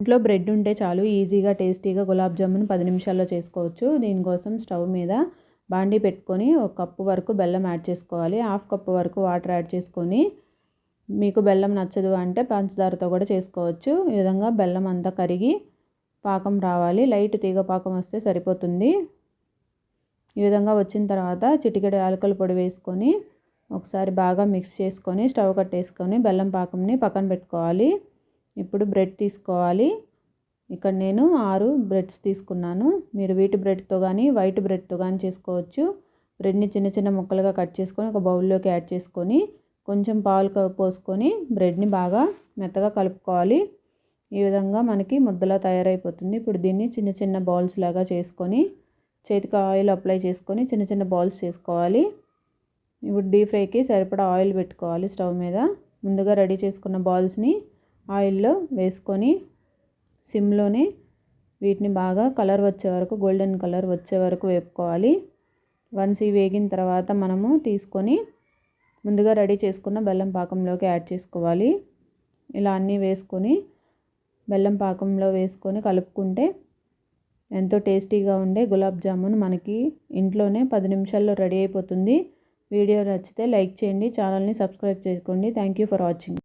ఇంట్లో బ్రెడ్ ఉంటే చాలు ఈజీగా టేస్టీగా గులాబ్ జామున్ పది నిమిషాల్లో చేసుకోవచ్చు. దీనికోసం స్టవ్ మీద బాండీ పెట్టుకొని ఒక కప్పు వరకు బెల్లం యాడ్ చేసుకోవాలి. హాఫ్ కప్పు వరకు వాటర్ యాడ్ చేసుకొని మీకు బెల్లం నచ్చదు అంటే పంచదారతో కూడా చేసుకోవచ్చు. ఈ విధంగా బెల్లం అంతా కరిగి పాకం రావాలి. లైట్ తీగ పాకం వస్తే సరిపోతుంది. ఈ విధంగా వచ్చిన తర్వాత చిటికెడు యాలకుల పొడి వేసుకొని ఒకసారి బాగా మిక్స్ చేసుకొని స్టవ్ కట్టేసుకొని బెల్లం పాకంని పక్కన పెట్టుకోవాలి. ఇప్పుడు బ్రెడ్ తీసుకోవాలి. ఇక్కడ నేను ఆరు బ్రెడ్స్ తీసుకున్నాను. మీరు వీటి బ్రెడ్తో కానీ వైట్ బ్రెడ్తో కానీ చేసుకోవచ్చు. బ్రెడ్ని చిన్న చిన్న ముక్కలుగా కట్ చేసుకొని ఒక బౌల్లోకి యాడ్ చేసుకొని కొంచెం పాలు పోసుకొని బ్రెడ్ని బాగా మెత్తగా కలుపుకోవాలి. ఈ విధంగా మనకి ముద్దలా తయారైపోతుంది. ఇప్పుడు దీన్ని చిన్న చిన్న బాల్స్ లాగా చేసుకొని చేతికి ఆయిల్ అప్లై చేసుకొని చిన్న చిన్న బాల్స్ చేసుకోవాలి. ఇప్పుడు డీప్ ఫ్రైకి సరిపడా ఆయిల్ పెట్టుకోవాలి స్టవ్ మీద. ముందుగా రెడీ చేసుకున్న బాల్స్ని ఆయిల్లో వేసుకొని సిమ్లోనే వీటిని బాగా కలర్ వచ్చే వరకు గోల్డెన్ కలర్ వచ్చే వరకు వేపుకోవాలి. వన్స్ ఇవి వేగిన తర్వాత మనము తీసుకొని ముందుగా రెడీ చేసుకున్న బెల్లం పాకంలోకి యాడ్ చేసుకోవాలి. ఇలా అన్నీ వేసుకొని బెల్లం పాకంలో వేసుకొని కలుపుకుంటే ఎంతో టేస్టీగా ఉండే గులాబ్ జామున్ మనకి ఇంట్లోనే పది నిమిషాల్లో రెడీ అయిపోతుంది. వీడియో నచ్చితే లైక్ చేయండి ఛానల్ని సబ్స్క్రైబ్ చేసుకోండి. Thank you for watching.